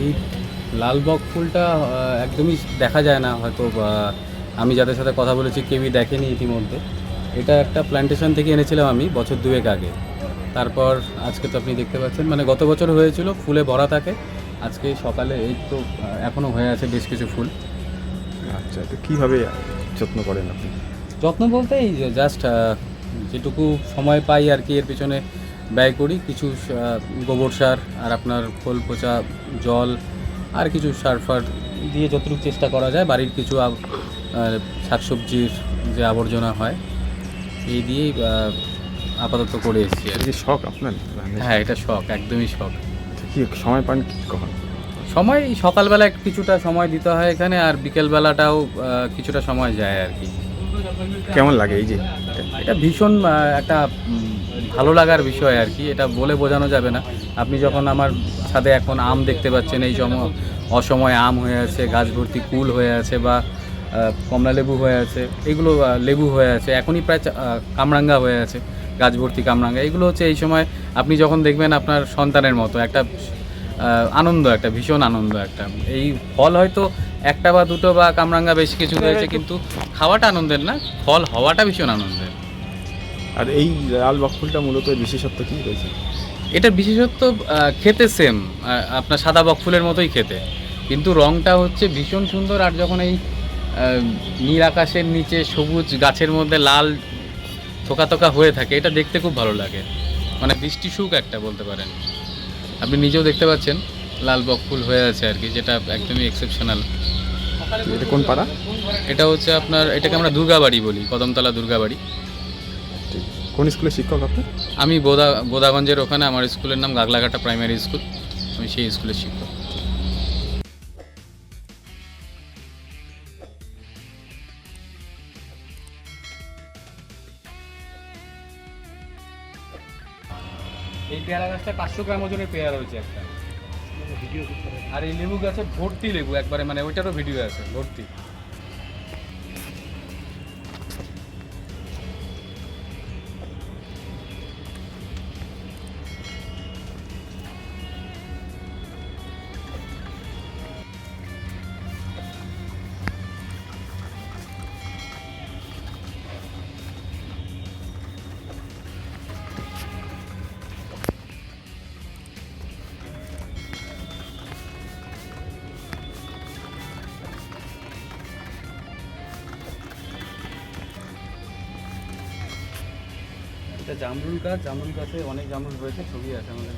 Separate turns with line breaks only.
এই লালবক ফুলটা একদমই দেখা যায় না হয়তো আমি যাদের সাথে কথা বলেছি কেউই দেখেনি ইতিমধ্যে। এটা একটা প্ল্যান্টেশন থেকে এনেছিলাম আমি বছর দুয়েক আগে। তারপর আজকে তো আপনি দেখতে পাচ্ছেন মানে গত বছর হয়েছিল ফুলে ভরা থাকে আজকে সকালে এই তো এখনও হয়ে আছে বেশ কিছু ফুল।
আচ্ছা তো কীভাবে যত্ন করেন আপনি?
যত্ন বলতে এই যে জাস্ট যেটুকু সময় পাই আর কি এর পিছনে ব্যয় করি। কিছু গোবর সার আর আপনার খোল পচা জল আর কিছু সার ফার দিয়ে যতটুকু চেষ্টা করা যায়। বাড়ির কিছু শাকসবজির যে আবর্জনা হয় এই দিয়েই আপাতত করে এসেছি আর কি।
শখ আপনার?
হ্যাঁ এটা শখ একদমই শখ।
কি সময় পান কি কখন?
সময় সকালবেলা কিছুটা সময় দিতে হয় এখানে আর বিকেলবেলাটাও কিছুটা সময় যায় আর কি।
কেমন লাগে এই যে?
এটা ভীষণ একটা ভালো লাগার বিষয় আর কি। এটা বলে বোঝানো যাবে না। আপনি যখন আমার ছাদে এখন আম দেখতে পাচ্ছেন, এই সময় অসময়ে আম হয়ে আছে, গাছ ভর্তি কুল হয়ে আছে বা কমলা লেবু হয়ে আছে, এগুলো লেবু হয়ে আছে, এখনই প্রায় কামরাঙ্গা হয়ে আছে, গাছ ভর্তি কামরাঙ্গা। এগুলো হচ্ছে এই সময় আপনি যখন দেখবেন আপনার সন্তানের মতো, একটা আনন্দ একটা ভীষণ আনন্দ একটা। এই ফল হয়তো একটা বা দুটো বা কামরাঙ্গা বেশ কিছু হয়েছে কিন্তু খাওয়াটা আনন্দের না ফল হওয়াটা ভীষণ আনন্দের।
আর এই লাল বকফুলটা মূলত বিশেষত্ব কি রয়েছে?
এটার বিশেষত্ব খেতে সেম আপনার সাদা বকফুলের মতোই খেতে। কিন্তু রংটা হচ্ছে ভীষণ সুন্দর আর যখন এই নীল আকাশের নিচে সবুজ গাছের মধ্যে লাল থোকা থোকা হয়ে থাকে এটা দেখতে খুব ভালো লাগে। মানে বৃষ্টি সুখ একটা বলতে পারেন। আপনি নিজেও দেখতে পাচ্ছেন লাল বকফুল হয়ে আছে আর কি যেটা একদমই এক্সেপশনাল
এটা কোন পাড়া?
এটা হচ্ছে আপনার এটাকে আমরা দুর্গাবাড়ি বলি কদমতলা দুর্গাবাড়ি।
বাড়ি কোন স্কুলের শিক্ষক আপনি?
আমি বোদা বোদাগঞ্জের ওখানে আমার স্কুলের নাম গাগলাঘাটা প্রাইমারি স্কুল আমি সেই স্কুলের শিক্ষক। এই পেয়ারা গাছটা পাঁচশো গ্রাম ওজনের পেয়ারা রয়েছে একটা। আর এই লেবু গাছে ভর্তি লেবু একবারে মানে ওইটারও ভিডিও আছে ভর্তি। এটা জামরুল গাছ জামরুল গাছে অনেক জামরুল রয়েছে ছবি আছে আমাদের